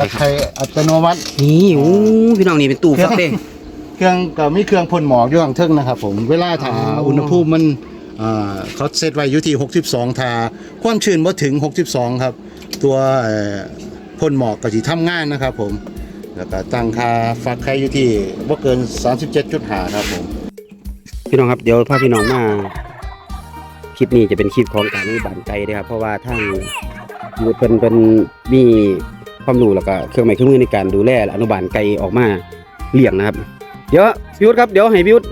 ตะไคร้อัตโนมัติ นี่โอ้พี่น้องนี่เป็นตู้ฟักเด้เครื่องก็มีเครื่องพ่นหมอกอยู่ข้างเทิงนะครับผมเวลาถ้าอ๋ออุอุณหภูมิมันอ่าเขาเซตไว้อยู่ที่ 62ถ้าความชื้นบ่ถึง 62 ครับ ตัวเอ่อพ่นหมอกก็สิทำงานนะครับผม แล้วก็ตั้งค่าฟักไข่อยู่ที่บ่เกิน 37.5 ครับผม พี่น้องครับเดี๋ยวพาพี่น้องมาคลิปนี้จะเป็นคลิปของการอนุบาลไก่เด้อครับเพราะว่าทางยุทธเป็นเป็นมี ความรู้แล้วก็เครื่องไม้เครื่องมือในการดูแลและอนุบาลไก่ออกมาเลี้ยงนะครับ เดี๋ยวพี่ยุทธครับเดี๋ยวให้พี่ยุทธ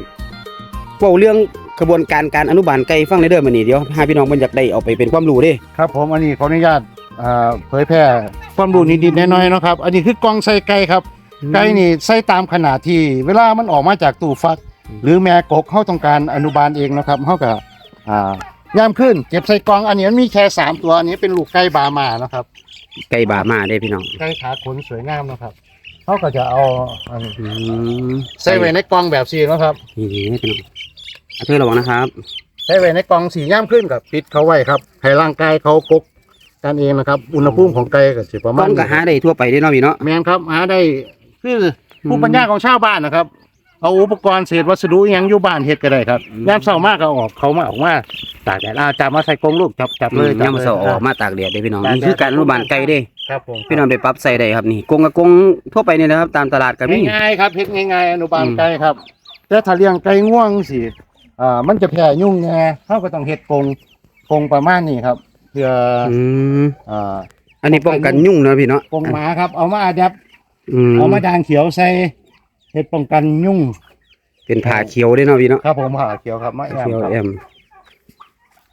เว้าเรื่องกระบวนการการอนุบาลไก่ฟังในอยเด้อมื้อนี้เดี๋ยวให้พี่น้องมันอยากได้เอาไปเป็นความรู้เด้ครับผมอันนี้ขออนุญาตอ่าเผยแพร่ความรู้นิดๆน้อยๆเนาะครับ อันนี้คือกล่องใส่ไก่ครับไก่นี่ใส่ตามขนาดที่เวลามันออกมาจากตู้ฟัก หรือแม่กกเขาต้องการอนุบาลเองนะครับเขาก็อ่า ยามขึ้นเก็บใส่กล่องอันนี้มันมีแค่สามตัวอันนี้เป็นลูกไก่บามานะครับไก่บามาเด้พี่น้องไก่ขาขนสวยงามนะครับเขาก็จะเอาอันนี้อืมใส่ไว้ในกล่องแบบสีนะครับนี่ๆพี่น้องอะเพื่อนระวังนะครับใส่ไว้ในกล่องสีย่ามขึ้นกับปิดเขาไว้ครับให้ร่างกายเขากกกันเองนะครับอุณหภูมิของไก่ก็สิประต้มาอณงก็หาได้ทั่วไปเด้เนาะพี่เนาะแมนครับหาได้คือผู้ปัญญาของชาวบ้านนะครับ เอาอุปกรณ์เศษวัสดุอหยังอยู่บ้านเฮ็ดก็ได้ครับยามเช้ามากก็เอาออกเขามาออกมาตากแดดอาจับมาใส่กรงลูกจับจับเลยย่ามมื้อเช้าออกมาตากแดดเด้พี่น้องนี่คือการอนุบาลไก่เด้ครับผมพี่น้องไปปรับใส่ได้ครับนี่กรงกับกรงทั่วไปเนี่ยนะครับตามตลาดก็มี ง่ายๆครับเฮ็ดง่ายๆอนุบาลอืม ไก่ครับ แต่ถ้าเลี้ยงไก่ง่วงสิอ่ามันจะแพ้ยุ่งแน่เขาก็ต้องเฮ็ดกรงกรงประมาณนี้ครับเพื่ออืมอ่าอันนี้ป้องกันยุ่งนะพี่เนาะกรงหมาครับเอามาอัดแอปอืมเอามาด่างเขียวใส่ เฮ็ดป้องกันยุ่ง เป็นผ่าเขียวเด้เนาะพี่เนาะครับผมหาเขียวครับมาแอมเขียวครับแอม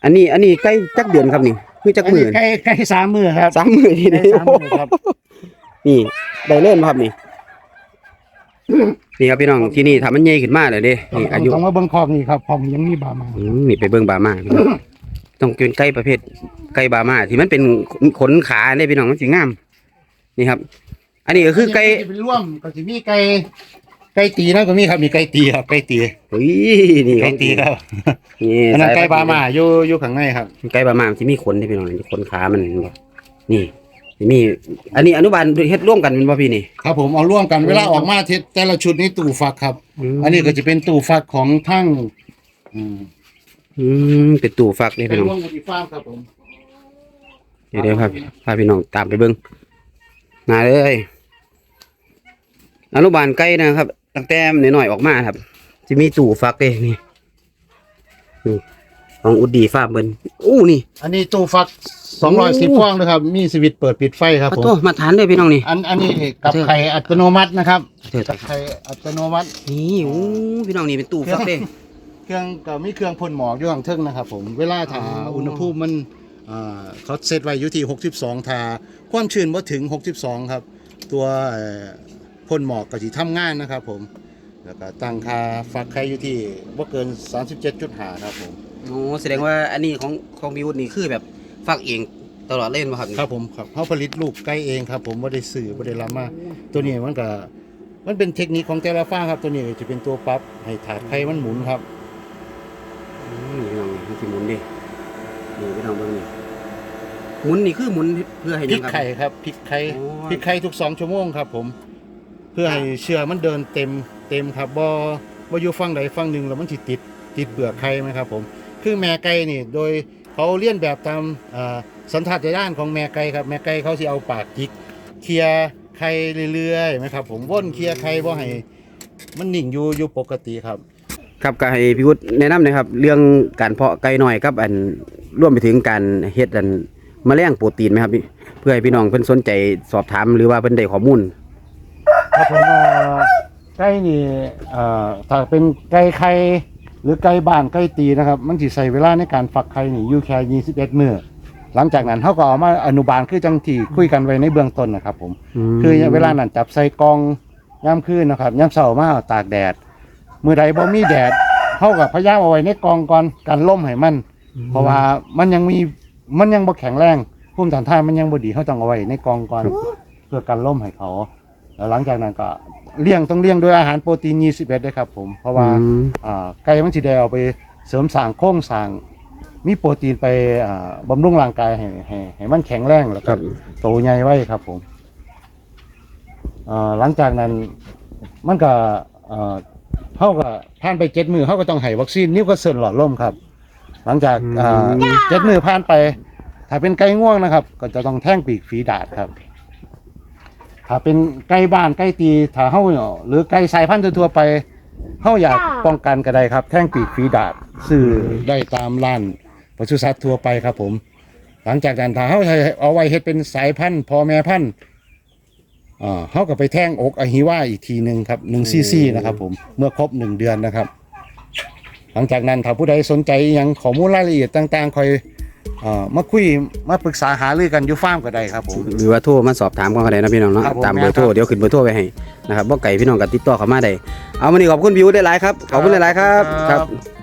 อันนี้ อันนี้ใกล้จักเดือนครับนี่คือจักอันมืนี้อใกล้ใกล้สามมือครับสามมือทีใกล้นี้สามมือครับ นี่ได้เล่นบ่ครับนี่ นี่ครับพี่น้องที่นี่ทำมันใหญ่ขึ้นมาเลยเด้นี่อายุ ต้องมาเบิ่งคอกนี่ครับคอกยังมีบามาอืมนี่ไปเบิ่งบามาพี่น้อง ต้องเป็นไก่ประเภทไก่บามาที่มันเป็นขนขาเนี่ยพี่น้องมันสิงาม นี่ครับ อันนี้ก็คือไก่จะเป็นร่วมก็จะมีไก่ ไก่ตีนะก็มีครับมีไก่ตีครับไก่ตีเฮ้ยนี่ไก่ตีครับนี่อันนั้นไก่สยพันธุ์บามาอยู่อยู่ข้างในครับไก่บามาที่มีขนที่พี่น้องขนขามันบ่นี่ที่มี อันนี้อนุบาลเฮ็ดร่วมกันเป็นบ่พี่นี่ครับผมเอาร่วมกันเวลาออกมาเทศแต่ละชุดนี้ตู้ฟักครับ อันนี้ก็จะเป็นตู้ฟักของทั้งอืมอืมเป็นตู้ฟักนี่เป็นพี่น้องร่วมกับที่ฟาร์มครับผมเดี๋ยวเดี๋ยวครับพาพี่น้องตามไปเบิ่งมาเลยอนุบาลไก่นะครับ ตั้งแต่น้อยๆออกมาครับ จะมีตู้ฟักเด้นี่นี่ของอุดดีฟาร์มเบิ่นอู้นี่210อันนี้ตู้ฟัก210ฟองนะครับ มีสวิตช์เปิดปิดไฟครับขอผมโทษมาทานเลยพี่น้องนี่ อันอันนี้กับไข่อัตโนมัตินะครับเถิดกับ ไข่อัตโนมัติ นี่โอ้พี่น้องนี่เป็นตู้ฟักเด้เครื่องก็มีเครื่องพ่นหมอกอยู่ข้างเทิงนะครับผม เวลาถ้าอ๋ออุ อุณหภูมิมันอ่าเขาเซตไว้อยู่ที่ 62ถ้าความชื้นบ่ถึง 62 ครับ ตัวเอ่อ พ่นหมอกก็สิทำงานนะครับ ผม แล้วก็ตั้งค่าฟักไข่อยู่ที่บ่เกิน 37.5ครับผมโอ้แสดงว่าอันนี้ของของบิวนี่คือแบบฟักเองตลอดเล่นป่ะครับนี่ครับผมครับเขาผลิตลูกไก่เองครับ ผมบ่ได้ซื้อบ่ได้รับมาตัวนี้มันก็มันเป็นเทคนิคของแต่ละฟาร์มครับ ตัวนี้จะเป็นตัวปรับให้ถาดไข่มันหมุนครับอืมนี่พี่น้องนี่สิหมุนดินี่พี่น้องเบิ่งนี่หมุนนี่คือหมุนเพื่อให้พริยังกครับ ไข่ครับพริกไข่โอ้พริกไข่ทุกสองชั่วโมงครับ ผม เพื่อให้เชื้อมันเดินเต็มเต็มครับบ่บ่อยู่ฝั่งใดฝั่งหนึ่งแล้วมันสิติดติดเปลือกไข่ไหมครับผมคือแม่ไก่นี่โดยเขาเลียนแบบตามสันทัดด้านของแม่ไก่ครับแม่ไก่เขาสิเอาปากจิกเคลียไข่เรื่อยๆไหมครับผมว่นเคลียไข่บ่ให้มันนิ่งอยู่อยู่ปกติครับ ครับก็ให้พี่วุฒิแนะนำหนะครับ เรื่องการเพาะไก่หน้อยกับอันร่วมไปถึงการเฮ็ดอันแมลงโปรตีนไหมครับ เพื่อให้พี่น้องเพิ่นสนใจสอบถามหรือว่าเพิ่นได้ข้อมูล ครับผมว่าไก่นี่เอ่อถ้าเป็นไก่ไข่หรือไก่บ้านไก่ตีนะครับ มันสิใช้เวลาในการฟักไข่นี่อยู่แค่21มื้อหลังจากนั้นเขาก็เอามาอนุบาลคือจังที่คุยกันไว้ในเบื้องต้นนะครับ ผมคือเวลานั้นจับใส่กล่องย่ำคืนนะครับย่ำเสาร์มาเอาตากแดดมือใดบ่มีแดดเขากับพยายามเอาไว้ในกล่องก่อนกันล่มให้มัน เพราะว่ามันยังมีมันยังบ่แข็งแรงภูมิต้านทานมันยังบ่ดีเขาต้องเอาไว้ในกล่องก่อนเพื่อกันล่มให้เขา แล้วหลังจากนั้นก็เลี้ยงต้องเลี้ยงด้วยอาหารโปรตีน21ด้วยครับผม เพราะว่าอืม อ่าไก่มันสิได้เอาไปเสริมสร้างโครงสร้าง มีโปรตีนไปอ่าบำรุงร่างกายให้ให้ให้มันแข็งแรงแล้วคก็ รับ โตใหญ่ไว้ครับผมเอ่อหลังจากนั้นมันก็เอ่อเขาก็ผ่านไปเจ็ดมือเขาก็ต้องให้วัคซีนนิ้วกระเซินหลอดลมครับ หลังจากเอ่อเจ็ดมือผ่านไป ถ้าเป็นไก่ง่วงนะครับ ก็จะต้องแท่งปีกฝีดาดครับ ถ้าเป็นไก่บ้านไก่ตีถ้าเฮาเนี่ยหรือไก่สายพันธุ์ทั่วๆไปเฮาอยากป้องกันก็ได้ครับ แท่งปีกฝีดาดซื้อได้ตามร้านปศุสัตว์ทั่วไปครับผม หลังจากนั้นถ้าเฮาเอาไว้เฮ็ดเป็นสายพันธุ์พ่อแม่พันธุ์อ่าเฮาก็ไปแท่งอกอหิวาอีกทีหนึ่งครับ1ซีซีนะครับผมเมื่อครบ 1 เดือนนะครับ หลังจากนั้นถ้าผู้ใดสนใจอหยังข้อมูลรายละเอียดต่างๆคอย เอ่อมาคุยมาปรึกษาหารือกันอยู่ฟาร์มก็ได้ครับผม หรือว่าโทรมาสอบถามกันก็ได้นะพี่น้องเนาะครับผมตามเบอร์โทรแม่นครับเดี๋ยวขึ้นเบอร์โทรไว้ให้นะครับบ่ไก่พี่น้องก็ติดต่อเข้ามาได้เอาวันนี้ขอบคุณพี่วุฒิหลายๆครับขอบคุณหลายๆครับครับครับ